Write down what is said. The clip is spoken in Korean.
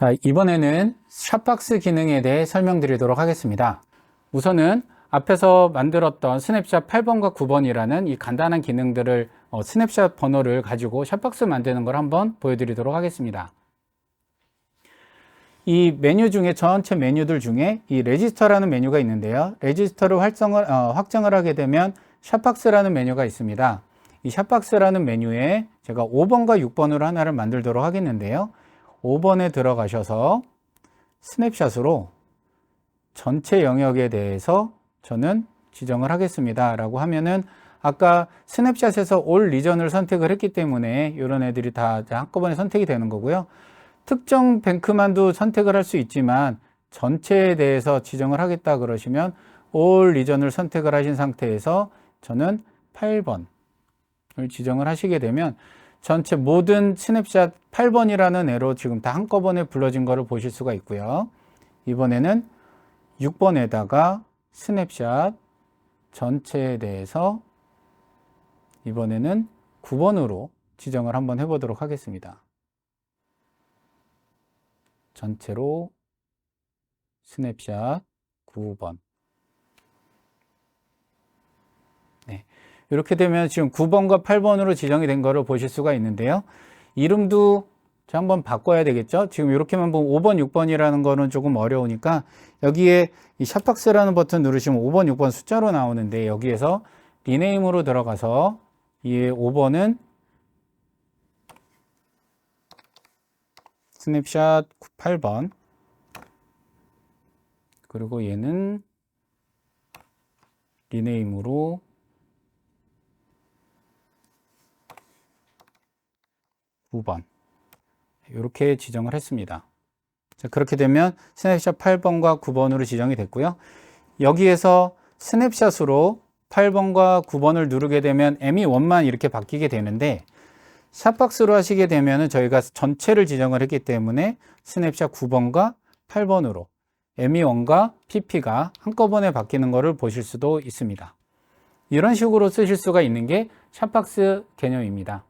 자, 이번에는 샵박스 기능에 대해 설명드리도록 하겠습니다. 우선은 앞에서 만들었던 스냅샷 8번과 9번이라는 이 간단한 기능들을 어, 스냅샷 번호를 가지고 샵박스 만드는 걸 한번 보여드리도록 하겠습니다. 이 메뉴 중에 전체 메뉴들 중에 이 레지스터라는 메뉴가 있는데요. 레지스터를 활성을, 어, 확정을 하게 되면 샵박스라는 메뉴가 있습니다. 이 샵박스라는 메뉴에 제가 5번과 6번으로 하나를 만들도록 하겠는데요. 5번에 들어가셔서 스냅샷으로 전체 영역에 대해서 저는 지정을 하겠습니다. 라고 하면은 아까 스냅샷에서 올 리전을 선택을 했기 때문에 이런 애들이 다 한꺼번에 선택이 되는 거고요. 특정 뱅크만도 선택을 할 수 있지만 전체에 대해서 지정을 하겠다 그러시면 올 리전을 선택을 하신 상태에서 저는 8번을 지정을 하시게 되면 전체 모든 스냅샷 8번이라는 애로 지금 다 한꺼번에 불러진 거를 보실 수가 있고요. 이번에는 6번에다가 스냅샷 전체에 대해서 이번에는 9번으로 지정을 한번 해보도록 하겠습니다. 전체로 스냅샷 9번. 네. 이렇게 되면 지금 9번과 8번으로 지정이 된 거를 보실 수가 있는데요. 이름도 자, 한번 바꿔야 되겠죠? 지금 이렇게만 보면 5번, 6번이라는 거는 조금 어려우니까 여기에 이 샵박스라는 버튼 누르시면 5번, 6번 숫자로 나오는데 여기에서 리네임으로 들어가서 이 5번은 스냅샷 8번 그리고 얘는 리네임으로 9번 이렇게 지정을 했습니다. 자, 그렇게 되면 스냅샷 8번과 9번으로 지정이 됐고요. 여기에서 스냅샷으로 8번과 9번을 누르게 되면 ME1만 이렇게 바뀌게 되는데 샵박스로 하시게 되면 저희가 전체를 지정을 했기 때문에 스냅샷 9번과 8번으로 ME1과 PP가 한꺼번에 바뀌는 것을 보실 수도 있습니다. 이런 식으로 쓰실 수가 있는 게 샵박스 개념입니다.